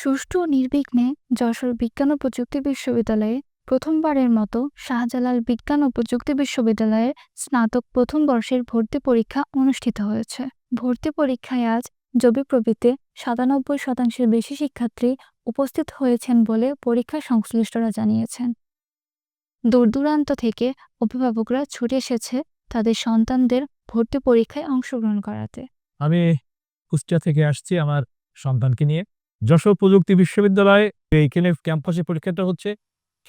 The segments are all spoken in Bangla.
সুষ্ঠু ও নির্বিঘ্নে যশোর বিজ্ঞান ও প্রযুক্তি বিশ্ববিদ্যালয়ে প্রথমবারের মতো শাহজালাল বিজ্ঞান ও প্রযুক্তি বিশ্ববিদ্যালয়ের স্নাতক প্রথম বর্ষের ভর্তি পরীক্ষা অনুষ্ঠিত হয়েছে। ভর্তি পরীক্ষায় আজ জবিপ্রবিতে সাতানব্বই শতাংশের বেশি শিক্ষার্থী উপস্থিত হয়েছেন বলে পরীক্ষা সংশ্লিষ্টরা জানিয়েছেন। দূরদূরান্ত থেকে অভিভাবকরা ছুটে এসেছে তাদের সন্তানদের ভর্তি পরীক্ষায় অংশগ্রহণ করাতে। আমি কুষ্টিয়া থেকে আসছি আমার সন্তানকে নিয়ে। যশোর প্রযুক্তি বিশ্ববিদ্যালয় এইখানে ক্যাম্পাসে পরীক্ষাটা হচ্ছে।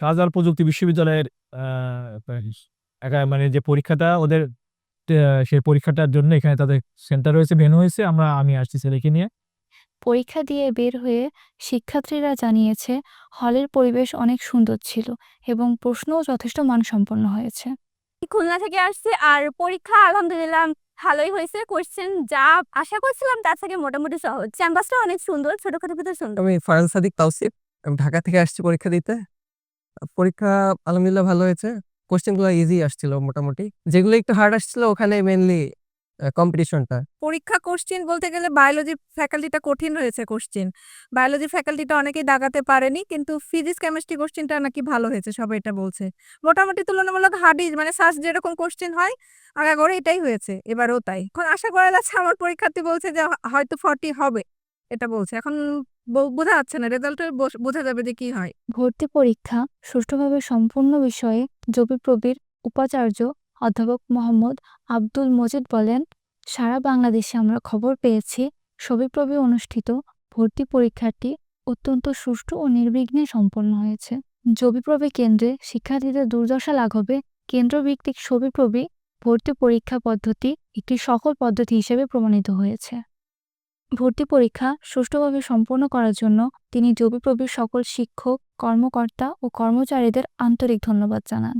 শাহজালাল প্রযুক্তি বিশ্ববিদ্যালয়ের আহ, মানে যে পরীক্ষাটা ওদের সেই পরীক্ষাটার জন্য এখানে তাদের সেন্টার হয়েছে ভেনু হয়েছে। আমরা আমি আসছি ছেলেকে নিয়ে। পরীক্ষা দিয়ে বের হয়ে শিক্ষার্থীরা জানিয়েছে হলের পরিবেশ অনেক সুন্দর ছিল এবং প্রশ্নও যথেষ্ট মানসম্পন্ন হয়েছে। খুলনা থেকে আসছে আর পরীক্ষা আলহামদুলিল্লাহ ভালোই হয়েছে কোশ্চেন যা আশা করছিলাম তার থেকে মোটামুটি সহজ। ক্যাম্পাসটা অনেক সুন্দর ছোটখাটো ভিতরে সুন্দর। আমি ফারান সাদিক তাওসিফ আমি ঢাকা থেকে আসছি পরীক্ষা দিতে। পরীক্ষা আলহামদুলিল্লাহ ভালো হয়েছে। কোশ্চেনগুলো ইজি আসছিল মোটামুটি। যেগুলো একটু হার্ড আসছিল ওখানে মেনলি কম্পিটিশনটা পরীক্ষা কোশ্চিন বলতে গেলে বায়োলজি ফ্যাকাল্টিটা কঠিন রয়েছে কোশ্চিন বায়োলজি ফ্যাকাল্টিটা অনেকেই দাগাতে পারেনি কিন্তু ফিজিক্স কেমিস্ট্রি কোশ্চিনটা নাকি ভালো হয়েছে সবাই এটা বলছে। মোটামুটি তুলনামূলক হার্ডই মানে সার্চ যেরকম কোশ্চিন হয় আগা করে এটাই হয়েছে এবারও তাই। এখন আশা করা যাচ্ছে আমার পরীক্ষার্থী বলছে যে হয়তো ফর্টি হবে এটা বলছে। এখন বোঝা যাচ্ছে না রেজাল্টে বোঝা যাবে যে কি হয়। ভর্তি পরীক্ষা সুষ্ঠুভাবে সম্পূর্ণ বিষয়ে জবি প্রবীর উপাচার্য অধ্যাপক মোহাম্মদ আব্দুল মজিদ বলেন, সারা বাংলাদেশে আমরা খবর পেয়েছি সবিপ্রবি অনুষ্ঠিত, ভর্তি পরীক্ষাটি অত্যন্ত সুষ্ঠু ও নির্বিঘ্নে সম্পন্ন হয়েছে। জবিপ্রবি কেন্দ্রে শিক্ষার্থীদের দুর্দশা লাঘবে, কেন্দ্রভিত্তিক সবিপ্রবি ভর্তি পরীক্ষা পদ্ধতি একটি সফল পদ্ধতি হিসেবে প্রমাণিত হয়েছে। ভর্তি পরীক্ষা সুষ্ঠুভাবে সম্পন্ন করার জন্য তিনি জবিপ্রবির সকল শিক্ষক, কর্মকর্তা ও কর্মচারীদের আন্তরিক ধন্যবাদ জানান।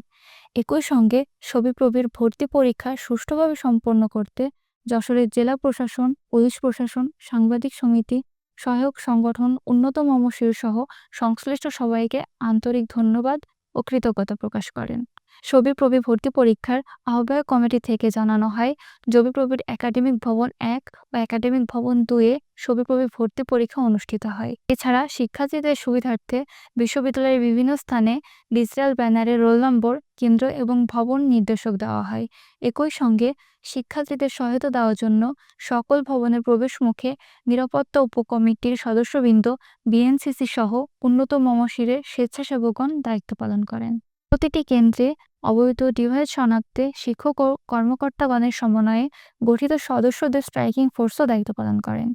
একই সঙ্গে সবিপ্রবির ভর্তি পরীক্ষা সুষ্ঠুভাবে সম্পন্ন করতে যশোরের জেলা প্রশাসন, পুলিশ প্রশাসন, সাংবাদিক সমিতি, সহায়ক সংগঠন উন্নত মমশির সহ সংশ্লিষ্ট সবাইকে আন্তরিক ধন্যবাদ ও কৃতজ্ঞতা প্রকাশ করেন। সবিপ্রবি ভর্তি পরীক্ষার আহ্বায়ক কমিটি থেকে জানানো হয় জবিপ্রবির একাডেমিক ভবন এক ও একাডেমিক ভবন দুয়ে সবিপ্রবি ভর্তি পরীক্ষা অনুষ্ঠিত হয়। এছাড়া শিক্ষার্থীদের সুবিধার্থে বিশ্ববিদ্যালয়ের বিভিন্ন স্থানে ডিজিটাল ব্যানারে রোল নম্বর, কেন্দ্র এবং ভবন নির্দেশক দেওয়া হয়। একই সঙ্গে শিক্ষার্থীদের সহায়তা দেওয়ার জন্য সকল ভবনের প্রবেশ মুখে নিরাপত্তা উপকমিটির সদস্যবৃন্দ, বিএনসিসি সহ উন্নত মমশিরের স্বেচ্ছাসেবকগণ দায়িত্ব পালন করেন। প্রতিটি কেন্দ্রে অবৈধ ডিভাইস শনাক্তে শিক্ষক ও কর্মকর্তাগণের সমন্বয়ে গঠিত সদস্যদের স্ট্রাইকিং ফোর্সও দায়িত্ব পালন করেন।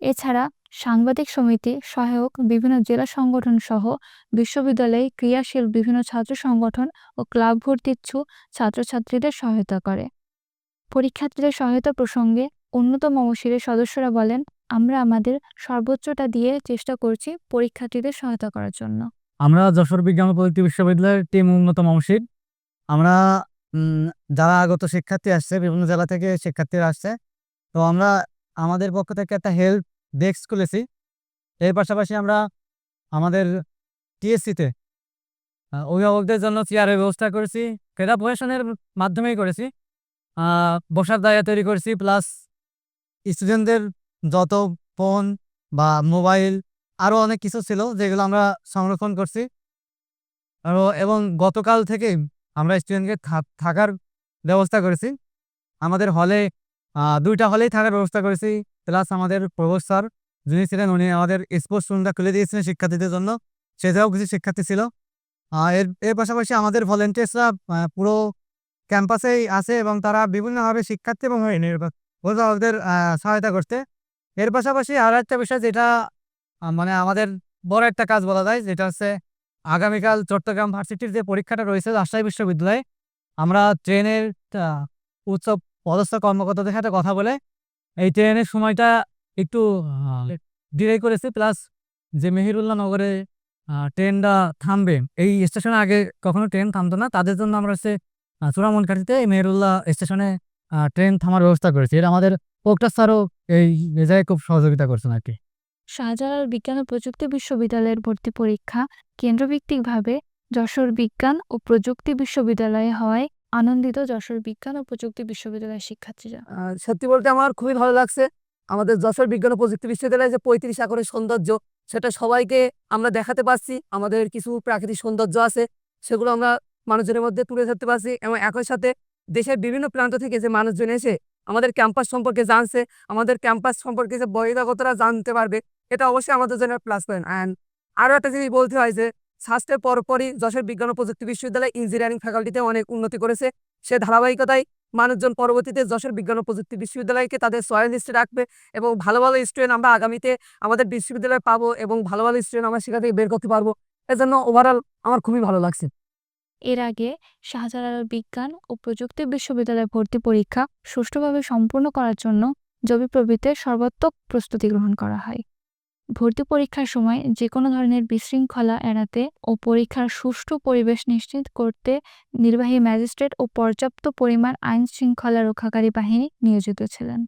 এছাড়া সাংবাদিক সমিতি, সহায়ক, বিভিন্ন জেলা সংগঠন সহ বিশ্ববিদ্যালয়ে ক্রিয়াশীল বিভিন্ন ছাত্র সংগঠন ও ক্লাব ভর্তিচ্ছু ছাত্রছাত্রীদের সহায়তা করে। পরীক্ষার্থীদের সহায়তা প্রসঙ্গে উন্নত মমশিরের সদস্যরা বলেন, আমরা আমাদের সর্বোচ্চটা দিয়ে চেষ্টা করছি পরীক্ষার্থীদের সহায়তা করার জন্য। আমরা যশোর বিজ্ঞান ও প্রযুক্তি বিশ্ববিদ্যালয়ের টিম উন্নত মমশিদ আমরা যারা আগত শিক্ষার্থী আসছে, বিভিন্ন জেলা থেকে শিক্ষার্থীরা আসছে, তো আমরা আমাদের পক্ষ থেকে একটা হেল্প ডেস্ক খুলেছি। এর পাশাপাশি আমরা আমাদের টিএসসিতে অভিভাবকদের জন্য চেয়ারের ব্যবস্থা করেছি ক্রীড়া প্রশাসনের মাধ্যমেই করেছি। বসার জায়গা তৈরি করেছি প্লাস স্টুডেন্টদের যত ফোন বা মোবাইল আরও অনেক কিছু ছিল যেগুলো আমরা সংরক্ষণ করছি। আরও এবং গতকাল থেকে আমরা স্টুডেন্টকে থাকার ব্যবস্থা করেছি। আমাদের হলে দুইটা হলেই থাকার ব্যবস্থা করেছি। প্লাস আমাদের প্রফেসর যিনি ছিলেন, উনি আমাদের স্পোর্টস রুমটা খুলে দিয়েছিলেন শিক্ষার্থীদের জন্য। সেটাও কিছু শিক্ষার্থী ছিল। এর এর পাশাপাশি আমাদের ভলেন্টিয়ার্সরা পুরো ক্যাম্পাসেই আছে এবং তারা বিভিন্নভাবে শিক্ষার্থী এবং অভিভাবকদের সহায়তা করতে এর পাশাপাশি আর একটা বিষয় যেটা মানে আমাদের বড় একটা কাজ বলা যায়, যেটা হচ্ছে আগামীকাল চট্টগ্রাম ভার্সিটির যে পরীক্ষাটা রয়েছে রাজশাহী বিশ্ববিদ্যালয়ে, আমরা ট্রেনের উচ্চ পদস্থ কর্মকর্তাদের সাথে কথা বলে এই ট্রেনের সময়টা একটু ডিলে করেছি প্লাস যে মেহিরুল্লাহ নগরে ট্রেনটা থামবে, এই স্টেশনে আগে কখনো ট্রেন থামতো না, তাদের জন্য আমরা হচ্ছে চূড়ামনকাঠিতে এই মেহেরুল্লাহ স্টেশনে ট্রেন থামার ব্যবস্থা করেছি। এটা আমাদের পোকটা স্যারও এই জায়গায় খুব সহযোগিতা করছেন আর কি। শাহজালাল বিজ্ঞান ও প্রযুক্তি বিশ্ববিদ্যালয়ের ভর্তি পরীক্ষা কেন্দ্রভিত্তিকভাবে যশোর বিজ্ঞান ও প্রযুক্তি বিশ্ববিদ্যালয়ে হওয়ায় আনন্দিত যশোর বিজ্ঞান ও প্রযুক্তি বিশ্ববিদ্যালয়ের শিক্ষার্থীরা। সত্যি বলতে আমার খুবই ভালো লাগছে। আমাদের যশোর বিজ্ঞান ও প্রযুক্তি বিশ্ববিদ্যালয়ে যে পঁয়ত্রিশ একরের সৌন্দর্য, সেটা সবাইকে আমরা দেখাতে পারছি। আমাদের কিছু প্রাকৃতিক সৌন্দর্য আছে, সেগুলো আমরা মানুষজনের মধ্যে তুলে ধরতে পারছি এবং একই সাথে দেশের বিভিন্ন প্রান্ত থেকে যে মানুষজন এসে আমাদের ক্যাম্পাস সম্পর্কে জানছে, আমাদের ক্যাম্পাস সম্পর্কে যে বহিরাগতরা জানতে পারবে এটা অবশ্যই আমাদের জন্য প্লাস পয়েন্ট অ্যান্ড আরও একটা জিনিস বলতে হয় যে স্বাস্থ্যের পরপরই যশোর বিজ্ঞান ও প্রযুক্তি বিশ্ববিদ্যালয় ইঞ্জিনিয়ারিং ফ্যাকাল্টিতে অনেক উন্নতি করেছে। সে ধারাবাহিকতায় মানুষজন পরবর্তীতে যশোর বিজ্ঞান ও প্রযুক্তি বিশ্ববিদ্যালয়কে তাদের সয়েল লিস্টে রাখবে এবং ভালো ভালো স্টুডেন্ট আমরা আগামীতে আমাদের বিশ্ববিদ্যালয়ে পাবো এবং ভালো ভালো স্টুডেন্ট আমরা সেখান থেকে বের করতে পারব। এজন্য ওভারঅল আমার খুবই ভালো লাগছে। এর আগে শাহজালাল বিজ্ঞান ও প্রযুক্তি বিশ্ববিদ্যালয় ভর্তি পরীক্ষা সুষ্ঠুভাবে সম্পূর্ণ করার জন্য জবি জবিপ্রবিতে সর্বাত্মক প্রস্তুতি গ্রহণ করা হয়। ভর্তি পরীক্ষার সময় যে কোনো ধরনের বিশৃঙ্খলা এড়াতে ও পরীক্ষার সুষ্ঠু পরিবেশ নিশ্চিত করতে নির্বাহী ম্যাজিস্ট্রেট ও পর্যাপ্ত পরিমাণ আইন শৃঙ্খলা রক্ষাকারী বাহিনী নিয়োজিত ছিলেন।